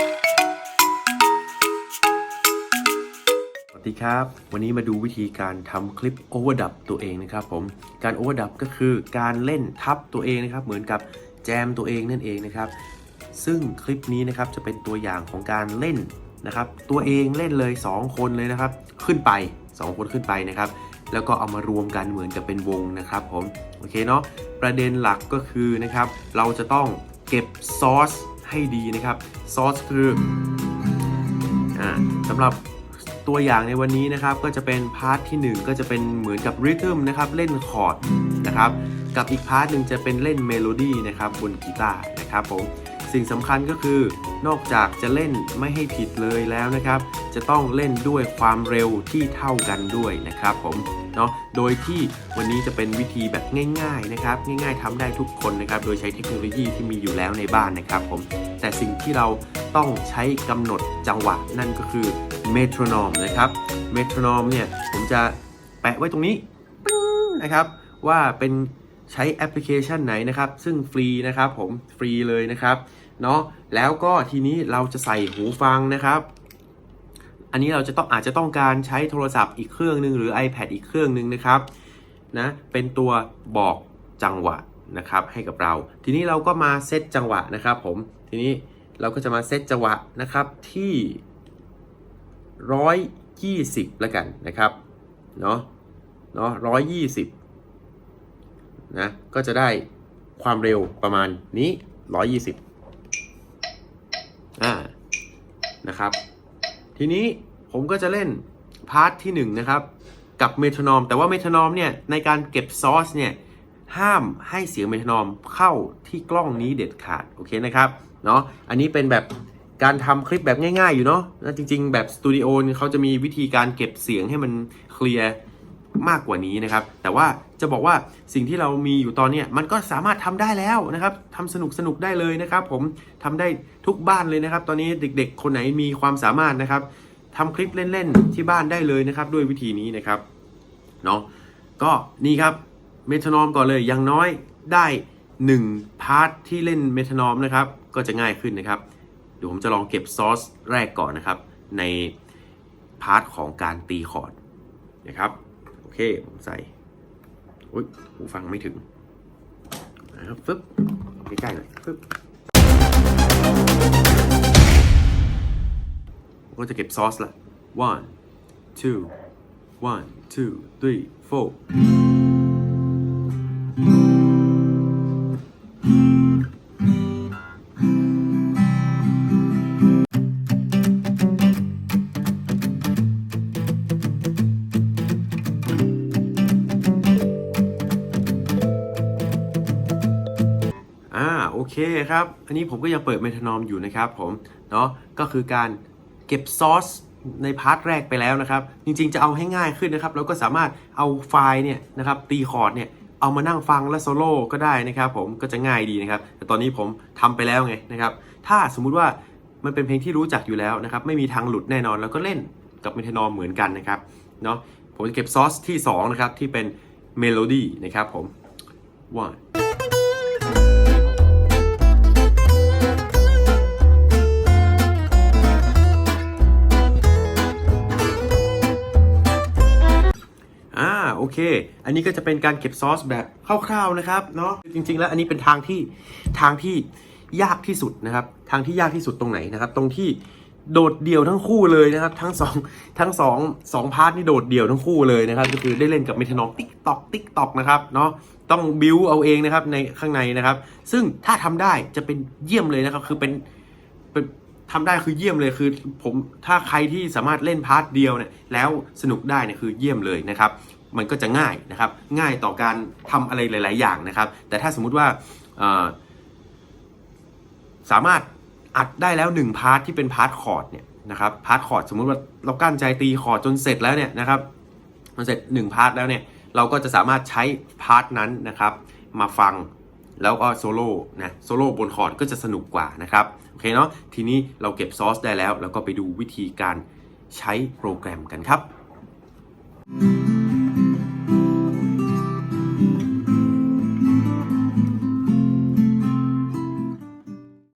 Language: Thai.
สวัสดีครับ วันนี้มาดูวิธีการทำคลิปโอเวอร์ดับตัวเองนะครับผม การโอเวอร์ดับก็คือการเล่นทับตัวเองนะครับ เหมือนกับแจมตัวเองนั่นเองนะครับ ซึ่งคลิปนี้นะครับจะเป็นตัวอย่างของการเล่นนะครับ ตัวเองเล่นเลย 2 คนเลยนะครับ ขึ้นไป 2 คนขึ้นไปนะครับ แล้วก็เอามารวมกันเหมือนกับเป็นวงนะครับผม โอเคเนาะ ประเด็นหลักก็คือนะครับ เราจะต้องเก็บซอส ให้ดีนะครับซอสคืออ่าสำหรับตัวอย่างในวันนี้นะครับก็จะเป็นพาร์ทที่ 1 ก็จะเป็นเหมือนกับริทึมนะครับเล่นคอร์ดนะครับกับอีกพาร์ทหนึ่งจะเป็นเล่นเมโลดี้นะครับบนกีตาร์นะครับผม สิ่งสำคัญก็คือนอกจากจะเล่นไม่ให้ผิดเลยแล้วนะครับ จะต้องเล่นด้วยความเร็วที่เท่ากันด้วยนะครับผมเนาะโดยที่วันนี้จะเป็นวิธีแบบง่ายๆนะครับง่ายๆทำได้ทุกคนนะครับโดยใช้เทคโนโลยีที่มีอยู่แล้วในบ้านนะครับผมแต่สิ่งที่เราต้องใช้กำหนดจังหวะนั่นก็คือเมโทรนอมนะครับเมโทรนอมเนี่ยผมจะแปะไว้ตรงนี้นะครับว่าเป็นใช้แอปพลิเคชันไหนนะครับ ซึ่งฟรีนะครับผมฟรีเลยนะครับ เนาะแล้วก็ทีนี้เราจะใส่หูฟังนะครับ อันนี้เราจะต้องอาจจะต้องการใช้โทรศัพท์อีกเครื่องหนึ่งหรือ iPad อีกเครื่องหนึ่งนะครับนะเป็นตัวบอกจังหวะนะครับให้กับเรา ทีนี้เราก็มาเซตจังหวะนะครับผมทีนี้เราก็จะมาเซตจังหวะนะครับที่ร้อยยี่สิบแล้วกันนะครับเนาะเนาะร้อยยี่สิบนะก็จะได้ความเร็วประมาณนี้ร้อยยี่สิบอ่า นะครับ ทีนี้ผมก็จะเล่นพาร์ทที่ 1 นะครับ กับเมทานอม แต่ว่าเมทานอมเนี่ย ในการเก็บซอสเนี่ย ห้ามให้เสียงเมทานอมเข้าที่กล้องนี้เด็ดขาด โอเคนะครับเนาะอันนี้เป็นแบบการทำคลิปแบบง่าย ๆ อยู่เนาะจริง ๆ แบบสตูดิโอเนี่ยเขาจะมีวิธีการเก็บเสียงให้มันเคลียร์ มากกว่านี้นะครับ แต่ว่าจะบอกว่าสิ่งที่เรามีอยู่ตอนนี้มันก็สามารถทำได้แล้วนะครับทำสนุกสนุกได้เลยนะครับ ผมทำได้ทุกบ้านเลยนะครับ ตอนนี้เด็ก ๆ คนไหนมีความสามารถนะครับทำคลิปเล่นๆที่บ้านได้เลยนะครับ ด้วยวิธีนี้นะครับเนาะก็นี่ครับเมทานอมก่อนเลยอย่างน้อยได้ 1 พาร์ทที่เล่นเมทานอมนะครับ ก็จะง่ายขึ้นนะครับเดี๋ยวผมจะลองเก็บซอสแรกก่อนนะครับ ในพาร์ทของการตีคอร์ดนะครับ เคผมใส่อุ้ยหูฟังไม่ถึงนะครับปึ๊บใกล้ๆหน่อยปึ๊บก็จะเก็บซอสละ one two one two three four เคครับ อันนี้ผมก็ยังเปิดเมทานอมอยู่นะครับผม เนาะก็คือการเก็บซอสในพาร์ทแรกไปแล้วนะครับ จริงๆจะเอาให้ง่ายขึ้นนะครับ เราก็สามารถเอาไฟล์เนี่ยนะครับตีคอร์ดเนี่ยเอามานั่งฟังและโซโล่ก็ได้นะครับผมก็จะง่ายดีนะครับ แต่ตอนนี้ผมทำไปแล้วไงนะครับถ้าสมมุติว่ามันเป็นเพลงที่รู้จักอยู่แล้วนะครับไม่มีทางหลุดแน่นอนแล้วก็เล่นกับเมทานอมเหมือนกันนะครับเนาะผมจะเก็บซอสที่สองนะครับที่เป็นเมโลดี้นะครับผม one อเคอันนี้ก็จะเป็นการเก็บซอสแบบคร่าวๆนะครับเนาะจริง ๆ แล้วอันนี้เป็นทางที่ทางที่ยากที่สุดนะครับ ทางที่ยากที่สุดตรงไหนนะครับ ตรงที่โดดเดี่ยวทั้งคู่เลยนะครับ ทั้งสองทั้งสองสองพาร์ทนี่โดดเดี่ยวทั้งคู่เลยนะครับ ก็คือได้เล่นกับเมทานอมติ๊กตอกติ๊กตอกนะครับเนาะต้องบิวเอาเองนะครับในข้างในนะครับ ซึ่งถ้าทำได้จะเป็นเยี่ยมเลยนะครับ คือเป็นเป็นทำได้คือเยี่ยมเลยคือผมถ้าใครที่สามารถเล่นพาร์ทเดียวเนี่ยแล้วสนุกได้เนี่ยคือเยี่ยมเลยนะครับ มันก็จะง่ายนะครับ ง่ายต่อการทำอะไรหลาย ๆ อย่างนะครับ แต่ถ้าสมมุติว่าสามารถอัดได้แล้ว1พาร์ทที่เป็นพาร์ทคอร์ดเนี่ยนะครับพาร์ทคอร์ดสมมุติว่าเรากั้นใจตีคอร์ดจนเสร็จแล้วเนี่ยนะครับมันเสร็จ1พาร์ทแล้วเนี่ยเราก็จะสามารถใช้พาร์ทนั้นนะครับมาฟังแล้วก็โซโล่นะโซโล่บนคอร์ดก็จะสนุกกว่านะครับโอเคเนาะทีนี้เราเก็บซอสได้แล้ว แล้วก็ไปดูวิธีการใช้โปรแกรมกันครับ